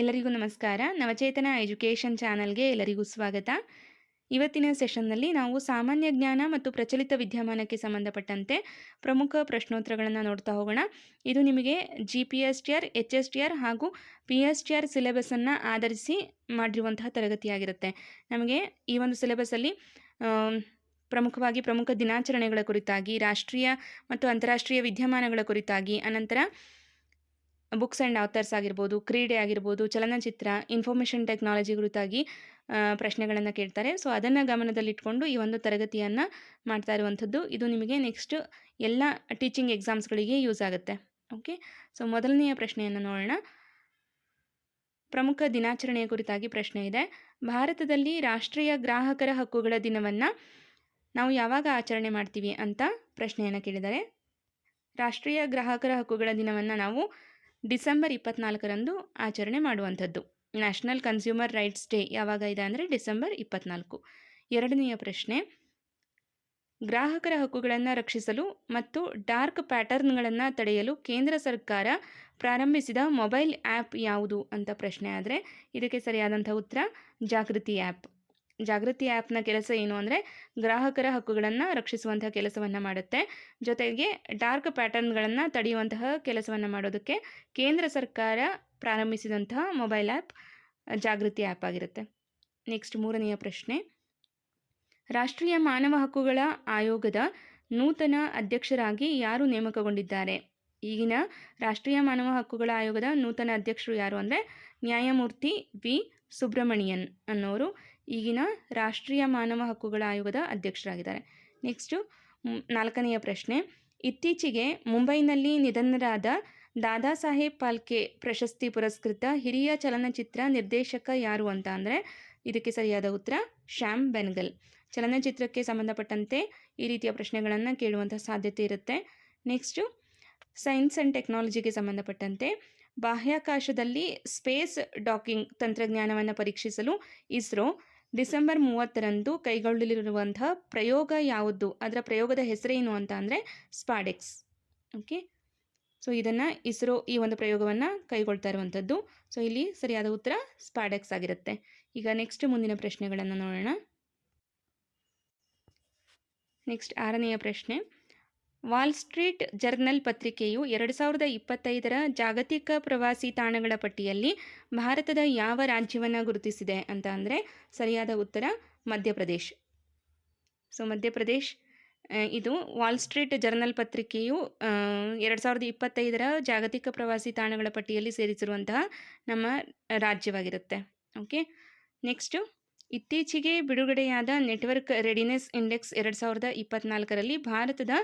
ಎಲ್ಲರಿಗೂ ನಮಸ್ಕಾರ. ನವಚೇತನ ಎಜುಕೇಷನ್ ಚಾನಲ್ಗೆ ಎಲ್ಲರಿಗೂ ಸ್ವಾಗತ. ಇವತ್ತಿನ ಸೆಷನ್ನಲ್ಲಿ ನಾವು ಸಾಮಾನ್ಯ ಜ್ಞಾನ ಮತ್ತು ಪ್ರಚಲಿತ ವಿದ್ಯಮಾನಕ್ಕೆ ಸಂಬಂಧಪಟ್ಟಂತೆ ಪ್ರಮುಖ ಪ್ರಶ್ನೋತ್ತರಗಳನ್ನು ನೋಡ್ತಾ ಹೋಗೋಣ. ಇದು ನಿಮಗೆ G P S T R H S T R ಹಾಗೂ ಪಿ ಎಸ್ ಟಿ ಆರ್ ಸಿಲೆಬಸನ್ನು ಆಧರಿಸಿ ಮಾಡಿರುವಂತಹ ತರಗತಿಯಾಗಿರುತ್ತೆ. ನಮಗೆ ಈ ಒಂದು ಸಿಲೆಬಸ್ಸಲ್ಲಿ ಪ್ರಮುಖವಾಗಿ ಪ್ರಮುಖ ದಿನಾಚರಣೆಗಳ ಕುರಿತಾಗಿ, ರಾಷ್ಟ್ರೀಯ ಮತ್ತು ಅಂತಾರಾಷ್ಟ್ರೀಯ ವಿದ್ಯಮಾನಗಳ ಕುರಿತಾಗಿ, ಅನಂತರ ಬುಕ್ಸ್ ಆ್ಯಂಡ್ ಆಥರ್ಸ್ ಆಗಿರ್ಬೋದು, ಕ್ರೀಡೆ ಆಗಿರ್ಬೋದು, ಚಲನಚಿತ್ರ, ಇನ್ಫಾರ್ಮೇಷನ್ ಟೆಕ್ನಾಲಜಿ ಕುರಿತಾಗಿ ಪ್ರಶ್ನೆಗಳನ್ನು ಕೇಳ್ತಾರೆ. ಸೊ, ಅದನ್ನು ಗಮನದಲ್ಲಿಟ್ಕೊಂಡು ಈ ಒಂದು ತರಗತಿಯನ್ನು ಮಾಡ್ತಾ ಇರುವಂಥದ್ದು. ಇದು ನಿಮಗೆ ನೆಕ್ಸ್ಟ್ ಎಲ್ಲ ಟೀಚಿಂಗ್ ಎಕ್ಸಾಮ್ಸ್ಗಳಿಗೆ ಯೂಸ್ ಆಗುತ್ತೆ. ಓಕೆ ಸೊ ಮೊದಲನೆಯ ಪ್ರಶ್ನೆಯನ್ನು ನೋಡೋಣ. ಪ್ರಮುಖ ದಿನಾಚರಣೆಯ ಕುರಿತಾಗಿ ಪ್ರಶ್ನೆ ಇದೆ. ಭಾರತದಲ್ಲಿ ರಾಷ್ಟ್ರೀಯ ಗ್ರಾಹಕರ ಹಕ್ಕುಗಳ ದಿನವನ್ನು ನಾವು ಯಾವಾಗ ಆಚರಣೆ ಮಾಡ್ತೀವಿ ಅಂತ ಪ್ರಶ್ನೆಯನ್ನು ಕೇಳಿದ್ದಾರೆ. ರಾಷ್ಟ್ರೀಯ ಗ್ರಾಹಕರ ಹಕ್ಕುಗಳ ದಿನವನ್ನು ನಾವು ಡಿಸೆಂಬರ್ ಇಪ್ಪತ್ನಾಲ್ಕರಂದು ಆಚರಣೆ ಮಾಡುವಂಥದ್ದು. ನ್ಯಾಷನಲ್ ಕನ್ಸ್ಯೂಮರ್ ರೈಟ್ಸ್ ಡೇ ಯಾವಾಗ ಇದೆ ಅಂದರೆ ಡಿಸೆಂಬರ್ ಇಪ್ಪತ್ನಾಲ್ಕು. ಎರಡನೆಯ ಪ್ರಶ್ನೆ. ಗ್ರಾಹಕರ ಹಕ್ಕುಗಳನ್ನು ರಕ್ಷಿಸಲು ಮತ್ತು ಡಾರ್ಕ್ ಪ್ಯಾಟರ್ನ್ಗಳನ್ನು ತಡೆಯಲು ಕೇಂದ್ರ ಸರ್ಕಾರ ಪ್ರಾರಂಭಿಸಿದ ಮೊಬೈಲ್ ಆ್ಯಪ್ ಯಾವುದು ಅಂತ ಪ್ರಶ್ನೆ ಆದರೆ ಇದಕ್ಕೆ ಸರಿಯಾದಂಥ ಉತ್ತರ ಜಾಗೃತಿ ಆ್ಯಪ್. ಜಾಗೃತಿ ಆ್ಯಪ್ನ ಕೆಲಸ ಏನು ಅಂದರೆ ಗ್ರಾಹಕರ ಹಕ್ಕುಗಳನ್ನು ರಕ್ಷಿಸುವಂತಹ ಕೆಲಸವನ್ನು ಮಾಡುತ್ತೆ. ಜೊತೆಗೆ ಡಾರ್ಕ್ ಪ್ಯಾಟರ್ನ್ಗಳನ್ನು ತಡೆಯುವಂತಹ ಕೆಲಸವನ್ನು ಮಾಡೋದಕ್ಕೆ ಕೇಂದ್ರ ಸರ್ಕಾರ ಪ್ರಾರಂಭಿಸಿದಂತಹ ಮೊಬೈಲ್ ಆ್ಯಪ್ ಜಾಗೃತಿ ಆ್ಯಪ್ ಆಗಿರುತ್ತೆ. ನೆಕ್ಸ್ಟ್ ಮೂರನೆಯ ಪ್ರಶ್ನೆ. ರಾಷ್ಟ್ರೀಯ ಮಾನವ ಹಕ್ಕುಗಳ ಆಯೋಗದ ನೂತನ ಅಧ್ಯಕ್ಷರಾಗಿ ಯಾರು ನೇಮಕಗೊಂಡಿದ್ದಾರೆ? ಈಗಿನ ರಾಷ್ಟ್ರೀಯ ಮಾನವ ಹಕ್ಕುಗಳ ಆಯೋಗದ ನೂತನ ಅಧ್ಯಕ್ಷರು ಯಾರು ಅಂದರೆ ನ್ಯಾಯಮೂರ್ತಿ ವಿ. ಸುಬ್ರಮಣಿಯನ್ ಅನ್ನೋರು. ಈಗಿನ ರಾಷ್ಟ್ರೀಯ ಮಾನವ ಹಕ್ಕುಗಳ ಆಯೋಗದ ಅಧ್ಯಕ್ಷರಾಗಿದ್ದಾರೆ. ನೆಕ್ಸ್ಟು ನಾಲ್ಕನೆಯ ಪ್ರಶ್ನೆ. ಇತ್ತೀಚೆಗೆ ಮುಂಬೈನಲ್ಲಿ ನಿಧನರಾದ ದಾದಾ ಸಾಹೇಬ್ ಪಾಲ್ಕೆ ಪ್ರಶಸ್ತಿ ಪುರಸ್ಕೃತ ಹಿರಿಯ ಚಲನಚಿತ್ರ ನಿರ್ದೇಶಕ ಯಾರು ಅಂತ ಅಂದರೆ ಇದಕ್ಕೆ ಸರಿಯಾದ ಉತ್ತರ, ಶ್ಯಾಮ್ ಬೆನ್ಗಲ್. ಚಲನಚಿತ್ರಕ್ಕೆ ಸಂಬಂಧಪಟ್ಟಂತೆ ಈ ರೀತಿಯ ಪ್ರಶ್ನೆಗಳನ್ನು ಕೇಳುವಂಥ ಸಾಧ್ಯತೆ ಇರುತ್ತೆ. ನೆಕ್ಸ್ಟು ಸೈನ್ಸ್ ಆ್ಯಂಡ್ ಟೆಕ್ನಾಲಜಿಗೆ ಸಂಬಂಧಪಟ್ಟಂತೆ ಬಾಹ್ಯಾಕಾಶದಲ್ಲಿ ಸ್ಪೇಸ್ ಡಾಕಿಂಗ್ ತಂತ್ರಜ್ಞಾನವನ್ನು ಪರೀಕ್ಷಿಸಲು ಇಸ್ರೋ ಡಿಸೆಂಬರ್ ಮೂವತ್ತರಂದು ಕೈಗೊಳ್ಳಲಿರುವಂತಹ ಪ್ರಯೋಗ ಯಾವುದು? ಅದರ ಪ್ರಯೋಗದ ಹೆಸರೇನು ಅಂತ ಅಂದರೆ ಸ್ಪಾಡೆಕ್ಸ್. ಓಕೆ? ಸೊ, ಇದನ್ನು ಇಸ್ರೋ ಈ ಒಂದು ಪ್ರಯೋಗವನ್ನು ಕೈಗೊಳ್ತಾ ಇರುವಂಥದ್ದು. ಸೊ, ಇಲ್ಲಿ ಸರಿಯಾದ ಉತ್ತರ ಸ್ಪಾಡೆಕ್ಸ್ ಆಗಿರುತ್ತೆ. ಈಗ ನೆಕ್ಸ್ಟ್ ಮುಂದಿನ ಪ್ರಶ್ನೆಗಳನ್ನು ನೋಡೋಣ. ನೆಕ್ಸ್ಟ್ ಆರನೆಯ ಪ್ರಶ್ನೆ. ವಾಲ್ ಸ್ಟ್ರೀಟ್ ಜರ್ನಲ್ ಪತ್ರಿಕೆಯು ಎರಡು ಸಾವಿರದ ಇಪ್ಪತ್ತೈದರ ಜಾಗತಿಕ ಪ್ರವಾಸಿ ತಾಣಗಳ ಪಟ್ಟಿಯಲ್ಲಿ ಭಾರತದ ಯಾವ ರಾಜ್ಯವನ್ನು ಗುರುತಿಸಿದೆ ಅಂತ ಅಂದರೆ ಸರಿಯಾದ ಉತ್ತರ ಮಧ್ಯಪ್ರದೇಶ್. ಸೊ ಮಧ್ಯಪ್ರದೇಶ್ ಇದು ವಾಲ್ ಸ್ಟ್ರೀಟ್ ಜರ್ನಲ್ ಪತ್ರಿಕೆಯು ಎರಡು ಸಾವಿರದ ಇಪ್ಪತ್ತೈದರ ಜಾಗತಿಕ ಪ್ರವಾಸಿ ತಾಣಗಳ ಪಟ್ಟಿಯಲ್ಲಿ ಸೇರಿಸಿರುವಂತಹ ನಮ್ಮ ರಾಜ್ಯವಾಗಿರುತ್ತೆ. ಓಕೆ ನೆಕ್ಸ್ಟು ಇತ್ತೀಚೆಗೆ ಬಿಡುಗಡೆಯಾದ ನೆಟ್ವರ್ಕ್ ರೆಡಿನೆಸ್ ಇಂಡೆಕ್ಸ್ ಎರಡು ಸಾವಿರದ ಇಪ್ಪತ್ನಾಲ್ಕರಲ್ಲಿ ಭಾರತದ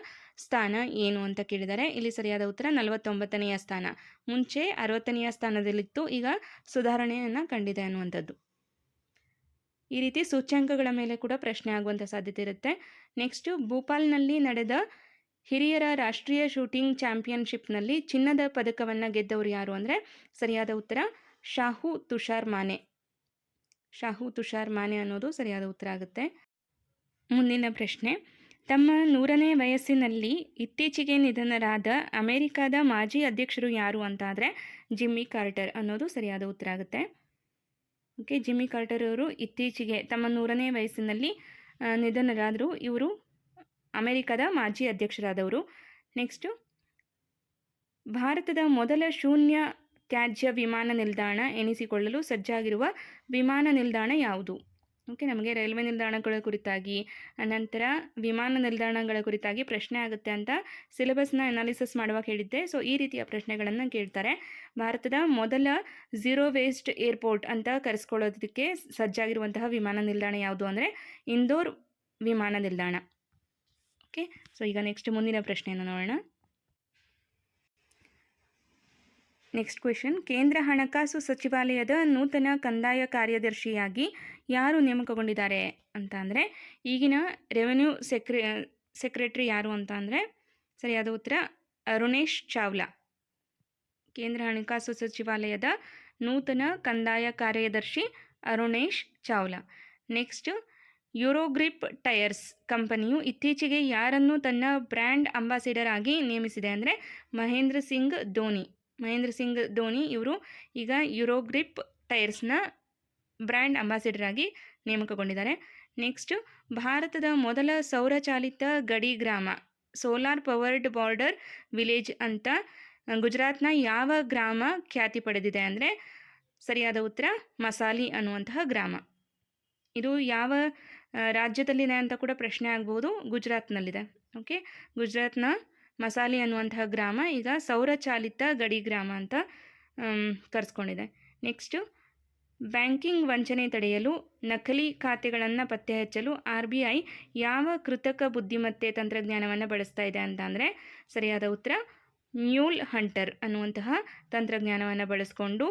ಸ್ಥಾನ ಏನು ಅಂತ ಕೇಳಿದ್ದಾರೆ ಇಲ್ಲಿ ಸರಿಯಾದ ಉತ್ತರ ನಲವತ್ತೊಂಬತ್ತನೆಯ ಸ್ಥಾನ. ಮುಂಚೆ ಅರವತ್ತನೆಯ ಸ್ಥಾನದಲ್ಲಿತ್ತು, ಈಗ ಸುಧಾರಣೆಯನ್ನು ಕಂಡಿದೆ ಅನ್ನುವಂಥದ್ದು. ಈ ರೀತಿ ಸೂಚ್ಯಂಕಗಳ ಮೇಲೆ ಕೂಡ ಪ್ರಶ್ನೆ ಆಗುವಂಥ ಸಾಧ್ಯತೆ ಇರುತ್ತೆ. ನೆಕ್ಸ್ಟು, ಭೂಪಾಲ್ನಲ್ಲಿ ನಡೆದ ಹಿರಿಯರ ರಾಷ್ಟ್ರೀಯ ಶೂಟಿಂಗ್ ಚಾಂಪಿಯನ್ಶಿಪ್ನಲ್ಲಿ ಚಿನ್ನದ ಪದಕವನ್ನು ಗೆದ್ದವರು ಯಾರು ಅಂದರೆ ಸರಿಯಾದ ಉತ್ತರ, ಶಾಹು ತುಷಾರ್ ಮಾನೆ. ಶಾಹು, ತುಷಾರ್, ಮಾನೆ ಅನ್ನೋದು ಸರಿಯಾದ ಉತ್ತರ ಆಗುತ್ತೆ. ಮುಂದಿನ ಪ್ರಶ್ನೆ. ತಮ್ಮ ನೂರನೇ ವಯಸ್ಸಿನಲ್ಲಿ ಇತ್ತೀಚೆಗೆ ನಿಧನರಾದ ಅಮೆರಿಕಾದ ಮಾಜಿ ಅಧ್ಯಕ್ಷರು ಯಾರು ಅಂತ ಆದರೆ ಜಿಮ್ಮಿ ಕಾರ್ಟರ್ ಅನ್ನೋದು ಸರಿಯಾದ ಉತ್ತರ ಆಗುತ್ತೆ. ಓಕೆ, ಜಿಮ್ಮಿ ಕಾರ್ಟರ್ ಅವರು ಇತ್ತೀಚೆಗೆ ತಮ್ಮ ನೂರನೇ ವಯಸ್ಸಿನಲ್ಲಿ ನಿಧನರಾದರು ಇವರು ಅಮೆರಿಕದ ಮಾಜಿ ಅಧ್ಯಕ್ಷರಾದವರು. ನೆಕ್ಸ್ಟು, ಭಾರತದ ಮೊದಲ ಶೂನ್ಯ ತ್ಯಾಜ್ಯ ವಿಮಾನ ನಿಲ್ದಾಣ ಎನಿಸಿಕೊಳ್ಳಲು ಸಜ್ಜಾಗಿರುವ ವಿಮಾನ ನಿಲ್ದಾಣ ಯಾವುದು? ಓಕೆ ನಮಗೆ ರೈಲ್ವೆ ನಿಲ್ದಾಣಗಳ ಕುರಿತಾಗಿ, ಅನಂತರ ವಿಮಾನ ನಿಲ್ದಾಣಗಳ ಕುರಿತಾಗಿ ಪ್ರಶ್ನೆ ಆಗುತ್ತೆ ಅಂತ ಸಿಲೆಬಸ್ನ ಅನಾಲಿಸಿಸ್ ಮಾಡುವಾಗ ಹೇಳಿದ್ದೆ. ಸೊ ಈ ರೀತಿಯ ಪ್ರಶ್ನೆಗಳನ್ನು ಕೇಳ್ತಾರೆ. ಭಾರತದ ಮೊದಲ ಝೀರೋ ವೇಸ್ಟ್ ಏರ್ಪೋರ್ಟ್ ಅಂತ ಕರೆಸ್ಕೊಳ್ಳೋದಕ್ಕೆ ಸಜ್ಜಾಗಿರುವಂತಹ ವಿಮಾನ ನಿಲ್ದಾಣ ಯಾವುದು ಅಂದರೆ ಇಂದೋರ್ ವಿಮಾನ ನಿಲ್ದಾಣ. ಓಕೆ ಸೊ ಈಗ ನೆಕ್ಸ್ಟ್ ಮುಂದಿನ ಪ್ರಶ್ನೆಯನ್ನು ನೋಡೋಣ. ನೆಕ್ಸ್ಟ್ ಕ್ವೆಶನ್ ಕೇಂದ್ರ ಹಣಕಾಸು ಸಚಿವಾಲಯದ ನೂತನ ಕಂದಾಯ ಕಾರ್ಯದರ್ಶಿಯಾಗಿ ಯಾರು ನೇಮಕಗೊಂಡಿದ್ದಾರೆ ಅಂತ ಅಂದರೆ, ಈಗಿನ ರೆವೆನ್ಯೂ ಸೆಕ್ರೆ ಸೆಕ್ರೆಟ್ರಿ ಯಾರು ಅಂತ ಅಂದರೆ, ಸರಿಯಾದ ಉತ್ತರ, ಅರುಣೇಶ್ ಚಾವ್ಲಾ. ಕೇಂದ್ರ ಹಣಕಾಸು ಸಚಿವಾಲಯದ ನೂತನ ಕಂದಾಯ ಕಾರ್ಯದರ್ಶಿ Arunesh Chawla. Next Eurogrip tyres ಕಂಪನಿಯು ಇತ್ತೀಚೆಗೆ ಯಾರನ್ನು ತನ್ನ ಬ್ರ್ಯಾಂಡ್ ಅಂಬಾಸಿಡರ್ ಆಗಿ ನೇಮಿಸಿದೆ ಅಂದರೆ, ಮಹೇಂದ್ರ ಸಿಂಗ್ ಧೋನಿ. ಮಹೇಂದ್ರ ಸಿಂಗ್ ಧೋನಿ ಇವರು ಈಗ ಯುರೋಗ್ರಿಪ್ ಟೈರ್ಸ್ನ ಬ್ರ್ಯಾಂಡ್ ಅಂಬಾಸಿಡರ್ ಆಗಿ ನೇಮಕಗೊಂಡಿದ್ದಾರೆ. ನೆಕ್ಸ್ಟು ಭಾರತದ ಮೊದಲ ಸೌರಚಾಲಿತ ಗಡಿ ಗ್ರಾಮ, ಸೋಲಾರ್ ಪವರ್ಡ್ ಬಾರ್ಡರ್ ವಿಲೇಜ್ ಅಂತ ಗುಜರಾತ್ನ ಯಾವ ಗ್ರಾಮ ಖ್ಯಾತಿ ಪಡೆದಿದೆ ಅಂದರೆ ಸರಿಯಾದ ಉತ್ತರ ಮಸಾಲಿ ಅನ್ನುವಂತಹ ಗ್ರಾಮ. ಇದು ಯಾವ ರಾಜ್ಯದಲ್ಲಿದೆ ಅಂತ ಕೂಡ ಪ್ರಶ್ನೆ ಆಗ್ಬೋದು ಗುಜರಾತ್ನಲ್ಲಿದೆ. ಓಕೆ, ಗುಜರಾತ್ನ ಮಸಾಲಿ ಅನ್ನುವಂತಹ ಗ್ರಾಮ ಈಗ ಸೌರಚಾಲಿತ ಗಡಿ ಗ್ರಾಮ ಅಂತ ಕರೆಸ್ಕೊಂಡಿದೆ. ನೆಕ್ಸ್ಟು ಬ್ಯಾಂಕಿಂಗ್ ವಂಚನೆ ತಡೆಯಲು, ನಕಲಿ ಖಾತೆಗಳನ್ನು ಪತ್ತೆ ಹಚ್ಚಲು ಆರ್ ಬಿ ಐ ಯಾವ ಕೃತಕ ಬುದ್ಧಿಮತ್ತೆ ತಂತ್ರಜ್ಞಾನವನ್ನು ಬಳಸ್ತಾ ಇದೆ ಅಂತ ಅಂದರೆ ಸರಿಯಾದ ಉತ್ತರ, ಮ್ಯೂಲ್ ಹಂಟರ್ ಅನ್ನುವಂತಹ ತಂತ್ರಜ್ಞಾನವನ್ನು ಬಳಸಿಕೊಂಡು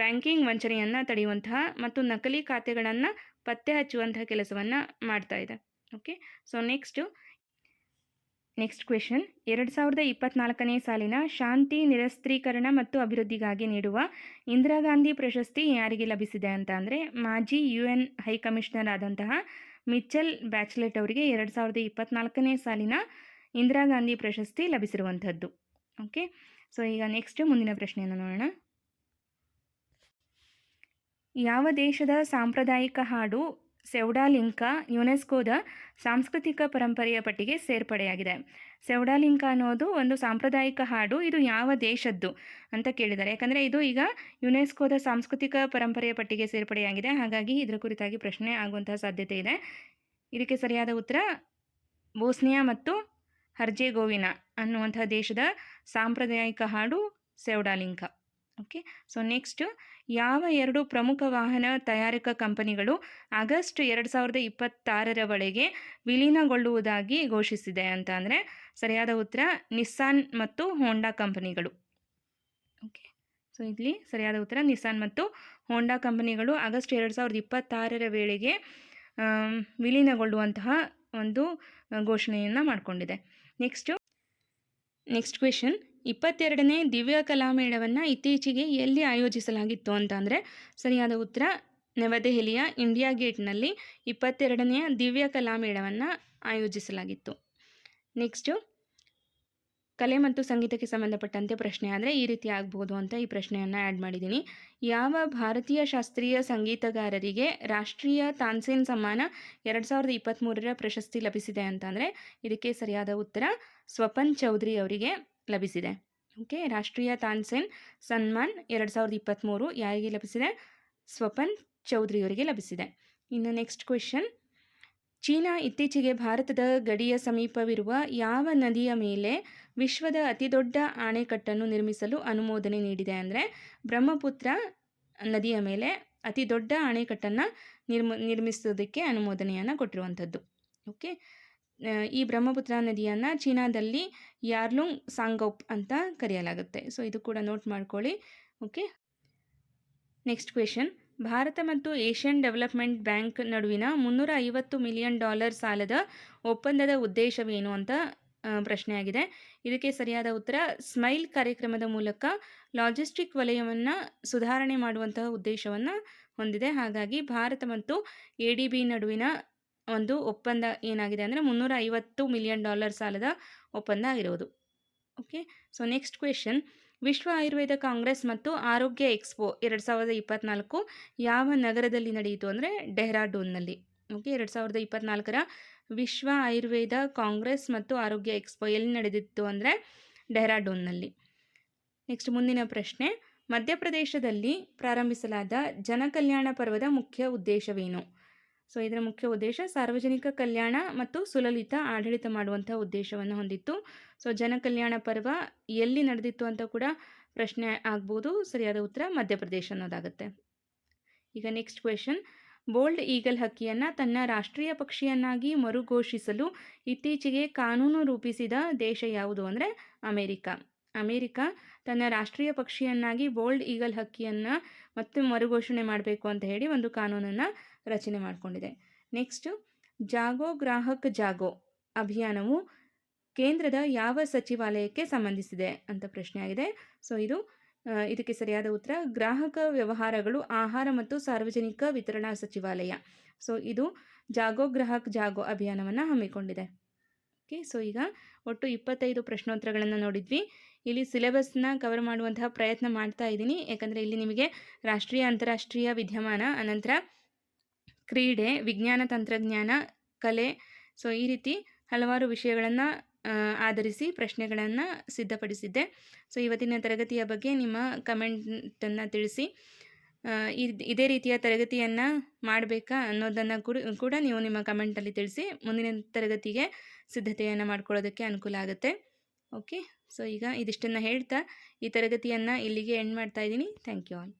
ಬ್ಯಾಂಕಿಂಗ್ ವಂಚನೆಯನ್ನು ತಡೆಯುವಂತಹ ಮತ್ತು ನಕಲಿ ಖಾತೆಗಳನ್ನು ಪತ್ತೆ ಹಚ್ಚುವಂತಹ ಕೆಲಸವನ್ನು ಮಾಡ್ತಾ ಇದೆ. Okay so next next question ಎರಡು ಸಾವಿರದ ಇಪ್ಪತ್ನಾಲ್ಕನೇ ಸಾಲಿನ ಶಾಂತಿ, ನಿರಸ್ತ್ರೀಕರಣ ಮತ್ತು ಅಭಿವೃದ್ಧಿಗಾಗಿ ನೀಡುವ ಇಂದಿರಾ ಗಾಂಧಿ ಪ್ರಶಸ್ತಿ ಯಾರಿಗೆ ಲಭಿಸಿದೆ ಅಂತ ಅಂದರೆ ಮಾಜಿ ಯು ಎನ್ ಹೈಕಮಿಷನರ್ ಆದಂತಹ ಮಿಚ್ಚಲ್ ಬ್ಯಾಚ್ಲೆಟ್ ಅವರಿಗೆ ಎರಡು ಸಾವಿರದ ಇಪ್ಪತ್ನಾಲ್ಕನೇ ಸಾಲಿನ ಇಂದಿರಾ ಗಾಂಧಿ ಪ್ರಶಸ್ತಿ ಲಭಿಸಿರುವಂಥದ್ದು. ಓಕೆ ಸೊ ಈಗ ನೆಕ್ಸ್ಟ್ ಮುಂದಿನ ಪ್ರಶ್ನೆಯನ್ನು ನೋಡೋಣ. ಯಾವ ದೇಶದ ಸಾಂಪ್ರದಾಯಿಕ ಹಾಡು ಸೆವ್ಡಾಲಿಂಕ ಯುನೆಸ್ಕೋದ ಸಾಂಸ್ಕೃತಿಕ ಪರಂಪರೆಯ ಪಟ್ಟಿಗೆ ಸೇರ್ಪಡೆಯಾಗಿದೆ. ಸೆವ್ಡಾಲಿಂಕ ಅನ್ನೋದು ಒಂದು ಸಾಂಪ್ರದಾಯಿಕ ಹಾಡು, ಇದು ಯಾವ ದೇಶದ್ದು ಅಂತ ಕೇಳಿದ್ದಾರೆ ಯಾಕಂದರೆ ಇದು ಈಗ ಯುನೆಸ್ಕೋದ ಸಾಂಸ್ಕೃತಿಕ ಪರಂಪರೆಯ ಪಟ್ಟಿಗೆ ಸೇರ್ಪಡೆಯಾಗಿದೆ. ಹಾಗಾಗಿ ಇದರ ಕುರಿತಾಗಿ ಪ್ರಶ್ನೆ ಆಗುವಂತಹ ಸಾಧ್ಯತೆ ಇದೆ. ಇದಕ್ಕೆ ಸರಿಯಾದ ಉತ್ತರ, ಬೋಸ್ನಿಯಾ ಮತ್ತು ಹರ್ಜೆಗೋವಿನಾ ಅನ್ನುವಂತಹ ದೇಶದ ಸಾಂಪ್ರದಾಯಿಕ ಹಾಡು ಸೆವ್ಡಾಲಿಂಕ. ಓಕೆ ಸೊ ನೆಕ್ಸ್ಟ್ ಯಾವ ಎರಡು ಪ್ರಮುಖ ವಾಹನ ತಯಾರಕ ಕಂಪನಿಗಳು ಆಗಸ್ಟ್ ಎರಡು ಸಾವಿರದ ಇಪ್ಪತ್ತಾರರ ಒಳಗೆ ವಿಲೀನಗೊಳ್ಳುವುದಾಗಿ ಘೋಷಿಸಿದೆ ಅಂತ ಅಂದರೆ ಸರಿಯಾದ ಉತ್ತರ ನಿಸ್ಸಾನ್ ಮತ್ತು ಹೋಂಡಾ ಕಂಪನಿಗಳು. ಓಕೆ ಸೊ ಇಲ್ಲಿ ಸರಿಯಾದ ಉತ್ತರ ನಿಸ್ಸಾನ್ ಮತ್ತು ಹೋಂಡಾ ಕಂಪನಿಗಳು ಆಗಸ್ಟ್ ಎರಡು ಸಾವಿರದ ಇಪ್ಪತ್ತಾರರ ವೇಳೆಗೆ ವಿಲೀನಗೊಳ್ಳುವಂತಹ ಒಂದು ಘೋಷಣೆಯನ್ನು ಮಾಡಿಕೊಂಡಿದೆ. ನೆಕ್ಸ್ಟು ನೆಕ್ಸ್ಟ್ ಕ್ವೆಶನ್ ಇಪ್ಪತ್ತೆರಡನೇ ದಿವ್ಯ ಕಲಾಮೇಳವನ್ನು ಇತ್ತೀಚೆಗೆ ಎಲ್ಲಿ ಆಯೋಜಿಸಲಾಗಿತ್ತು ಅಂತಂದರೆ, ಸರಿಯಾದ ಉತ್ತರ ನವದೆಹಲಿಯ ಇಂಡಿಯಾ ಗೇಟ್ನಲ್ಲಿ ಇಪ್ಪತ್ತೆರಡನೆಯ ದಿವ್ಯ ಕಲಾಮೇಳವನ್ನು ಆಯೋಜಿಸಲಾಗಿತ್ತು. ನೆಕ್ಸ್ಟು, ಕಲೆ ಮತ್ತು ಸಂಗೀತಕ್ಕೆ ಸಂಬಂಧಪಟ್ಟಂತೆ ಪ್ರಶ್ನೆ ಆದರೆ ಈ ರೀತಿ ಆಗ್ಬೋದು ಅಂತ ಈ ಪ್ರಶ್ನೆಯನ್ನು ಆ್ಯಡ್ ಮಾಡಿದ್ದೀನಿ ಯಾವ ಭಾರತೀಯ ಶಾಸ್ತ್ರೀಯ ಸಂಗೀತಗಾರರಿಗೆ ರಾಷ್ಟ್ರೀಯ ತಾನ್ಸೇನ್ ಸಮ್ಮಾನ ಎರಡು ಸಾವಿರದ ಇಪ್ಪತ್ತ್ಮೂರರ ಪ್ರಶಸ್ತಿ ಲಭಿಸಿದೆ ಅಂತಂದರೆ, ಇದಕ್ಕೆ ಸರಿಯಾದ ಉತ್ತರ ಸ್ವಪನ್ ಚೌಧರಿ ಅವರಿಗೆ. ಲಭಿಸಿದೆ. ಓಕೆ, ರಾಷ್ಟ್ರೀಯ ತಾನ್ಸೇನ್ ಸನ್ಮಾನ್ ಎರಡು ಸಾವಿರದ ಇಪ್ಪತ್ತ್ಮೂರು ಯಾರಿಗೆ ಲಭಿಸಿದೆ? ಸ್ವಪನ್ ಚೌಧರಿಯವರಿಗೆ ಲಭಿಸಿದೆ. ಇನ್ನು ನೆಕ್ಸ್ಟ್ ಕ್ವೆಶನ್ ಚೀನಾ ಇತ್ತೀಚೆಗೆ ಭಾರತದ ಗಡಿಯ ಸಮೀಪವಿರುವ ಯಾವ ನದಿಯ ಮೇಲೆ ವಿಶ್ವದ ಅತಿದೊಡ್ಡ ಅಣೆಕಟ್ಟನ್ನು ನಿರ್ಮಿಸಲು ಅನುಮೋದನೆ ನೀಡಿದೆ ಅಂದರೆ ಬ್ರಹ್ಮಪುತ್ರ ನದಿಯ ಮೇಲೆ ಅತಿ ದೊಡ್ಡ ಅಣೆಕಟ್ಟನ್ನು ನಿರ್ಮ, ನಿರ್ಮಿಸೋದಕ್ಕೆ ಅನುಮೋದನೆಯನ್ನು ಕೊಟ್ಟಿರುವಂಥದ್ದು. ಓಕೆ ಈ ಬ್ರಹ್ಮಪುತ್ರ ನದಿಯನ್ನು ಚೀನಾದಲ್ಲಿ ಯಾರ್ಲುಂಗ್ ಸಾಂಗೌಪ್ ಅಂತ ಕರೆಯಲಾಗುತ್ತೆ. ಸೊ ಇದು ಕೂಡ ನೋಟ್ ಮಾಡ್ಕೊಳ್ಳಿ. ಓಕೆ ನೆಕ್ಸ್ಟ್ ಕ್ವೆಶನ್ ಭಾರತ ಮತ್ತು ಏಷ್ಯನ್ ಡೆವಲಪ್ಮೆಂಟ್ ಬ್ಯಾಂಕ್ ನಡುವಿನ ಮುನ್ನೂರ ಐವತ್ತು ಮಿಲಿಯನ್ ಡಾಲರ್ ಸಾಲದ ಒಪ್ಪಂದದ ಉದ್ದೇಶವೇನು ಅಂತ ಪ್ರಶ್ನೆಯಾಗಿದೆ. ಇದಕ್ಕೆ ಸರಿಯಾದ ಉತ್ತರ, ಸ್ಮೈಲ್ ಕಾರ್ಯಕ್ರಮದ ಮೂಲಕ ಲಾಜಿಸ್ಟಿಕ್ ವಲಯವನ್ನು ಸುಧಾರಣೆ ಮಾಡುವಂತಹ ಉದ್ದೇಶವನ್ನು ಹೊಂದಿದೆ. ಹಾಗಾಗಿ ಭಾರತ ಮತ್ತು ಎ ನಡುವಿನ ಒಂದು ಒಪ್ಪಂದ ಏನಾಗಿದೆ ಅಂದರೆ ಮುನ್ನೂರ ಐವತ್ತು ಮಿಲಿಯನ್ ಡಾಲರ್ ಸಾಲದ ಒಪ್ಪಂದ ಆಗಿರೋದು ಓಕೆ ಸೊ ನೆಕ್ಸ್ಟ್ ಕ್ವೆಶನ್ ವಿಶ್ವ ಆಯುರ್ವೇದ ಕಾಂಗ್ರೆಸ್ ಮತ್ತು ಆರೋಗ್ಯ ಎಕ್ಸ್ಪೋ ಎರಡು ಸಾವಿರದ ಇಪ್ಪತ್ನಾಲ್ಕು ಯಾವ ನಗರದಲ್ಲಿ ನಡೆಯಿತು ಅಂದರೆ ಡೆಹ್ರಾಡೂನ್ನಲ್ಲಿ. ಓಕೆ ಎರಡು ಸಾವಿರದ ಇಪ್ಪತ್ನಾಲ್ಕರ ವಿಶ್ವ ಆಯುರ್ವೇದ ಕಾಂಗ್ರೆಸ್ ಮತ್ತು ಆರೋಗ್ಯ ಎಕ್ಸ್ಪೋ ಎಲ್ಲಿ ನಡೆದಿತ್ತು ಅಂದರೆ ಡೆಹ್ರಾಡೂನ್ನಲ್ಲಿ. ನೆಕ್ಸ್ಟ್ ಮುಂದಿನ ಪ್ರಶ್ನೆ. ಮಧ್ಯಪ್ರದೇಶದಲ್ಲಿ ಪ್ರಾರಂಭಿಸಲಾದ ಜನಕಲ್ಯಾಣ ಪರ್ವದ ಮುಖ್ಯ ಉದ್ದೇಶವೇನು? ಸೊ, ಇದರ ಮುಖ್ಯ ಉದ್ದೇಶ ಸಾರ್ವಜನಿಕ ಕಲ್ಯಾಣ ಮತ್ತು ಸುಲಲಿತ ಆಡಳಿತ ಮಾಡುವಂಥ ಉದ್ದೇಶವನ್ನು ಹೊಂದಿತ್ತು. ಸೊ, ಜನಕಲ್ಯಾಣ ಪರ್ವ ಎಲ್ಲಿ ನಡೆದಿತ್ತು ಅಂತ ಕೂಡ ಪ್ರಶ್ನೆ ಆಗ್ಬೋದು. ಸರಿಯಾದ ಉತ್ತರ ಮಧ್ಯಪ್ರದೇಶ ಅನ್ನೋದಾಗುತ್ತೆ. ಈಗ ನೆಕ್ಸ್ಟ್ ಕ್ವೆಶನ್ ಬೋಲ್ಡ್ ಈಗಲ್ ಹಕ್ಕಿಯನ್ನು ತನ್ನ ರಾಷ್ಟ್ರೀಯ ಪಕ್ಷಿಯನ್ನಾಗಿ ಮರುಘೋಷಿಸಲು ಇತ್ತೀಚೆಗೆ ಕಾನೂನು ರೂಪಿಸಿದ ದೇಶ ಯಾವುದು ಅಂದರೆ ಅಮೇರಿಕ. ಅಮೇರಿಕ ತನ್ನ ರಾಷ್ಟ್ರೀಯ ಪಕ್ಷಿಯನ್ನಾಗಿ ಬೋಲ್ಡ್ ಈಗಲ್ ಹಕ್ಕಿಯನ್ನು ಮತ್ತೆ ಮರುಘೋಷಣೆ ಮಾಡಬೇಕು ಅಂತ ಹೇಳಿ ಒಂದು ಕಾನೂನನ್ನು ರಚನೆ ಮಾಡಿಕೊಂಡಿದೆ. ನೆಕ್ಸ್ಟು, ಜಾಗೋ ಗ್ರಾಹಕ ಜಾಗೋ ಅಭಿಯಾನವು ಕೇಂದ್ರದ ಯಾವ ಸಚಿವಾಲಯಕ್ಕೆ ಸಂಬಂಧಿಸಿದೆ ಅಂತ ಪ್ರಶ್ನೆ ಆಗಿದೆ ಸೊ, ಇದು ಇದಕ್ಕೆ ಸರಿಯಾದ ಉತ್ತರ, ಗ್ರಾಹಕ ವ್ಯವಹಾರಗಳು, ಆಹಾರ ಮತ್ತು ಸಾರ್ವಜನಿಕ ವಿತರಣಾ ಸಚಿವಾಲಯ. ಸೊ, ಇದು ಜಾಗೋ ಗ್ರಾಹಕ್ ಜಾಗೋ ಅಭಿಯಾನವನ್ನು ಹಮ್ಮಿಕೊಂಡಿದೆ. ಓಕೆ, ಸೊ, ಈಗ ಒಟ್ಟು ಇಪ್ಪತ್ತೈದು ಪ್ರಶ್ನೋತ್ತರಗಳನ್ನು ನೋಡಿದ್ವಿ. ಇಲ್ಲಿ ಸಿಲೆಬಸ್ನ ಕವರ್ ಮಾಡುವಂತಹ ಪ್ರಯತ್ನ ಮಾಡ್ತಾ ಇದ್ದೀನಿ. ಯಾಕಂದರೆ ಇಲ್ಲಿ ನಿಮಗೆ ರಾಷ್ಟ್ರೀಯ, ಅಂತಾರಾಷ್ಟ್ರೀಯ ವಿದ್ಯಮಾನ, ಅನಂತರ ಕ್ರೀಡೆ, ವಿಜ್ಞಾನ, ತಂತ್ರಜ್ಞಾನ, ಕಲೆ, ಸೊ ಈ ರೀತಿ ಹಲವಾರು ವಿಷಯಗಳನ್ನು ಆಧರಿಸಿ ಪ್ರಶ್ನೆಗಳನ್ನು ಸಿದ್ಧಪಡಿಸಿದ್ದೆ. ಸೊ ಇವತ್ತಿನ ತರಗತಿಯ ಬಗ್ಗೆ ನಿಮ್ಮ ಕಮೆಂಟನ್ನು ತಿಳಿಸಿ ಇದೇ ರೀತಿಯ ತರಗತಿಯನ್ನು ಮಾಡಬೇಕಾ ಅನ್ನೋದನ್ನು ಕೂಡ ಕೂಡ ನೀವು ನಿಮ್ಮ ಕಮೆಂಟಲ್ಲಿ ತಿಳಿಸಿ ಮುಂದಿನ ತರಗತಿಗೆ ಸಿದ್ಧತೆಯನ್ನು ಮಾಡ್ಕೊಳ್ಳೋದಕ್ಕೆ ಅನುಕೂಲ ಆಗುತ್ತೆ. ಓಕೆ? ಸೊ ಈಗ ಇದಿಷ್ಟನ್ನು ಹೇಳ್ತಾ ಈ ತರಗತಿಯನ್ನು ಇಲ್ಲಿಗೆ ಎಂಡ್ ಮಾಡ್ತಾ ಇದ್ದೀನಿ. Thank you all.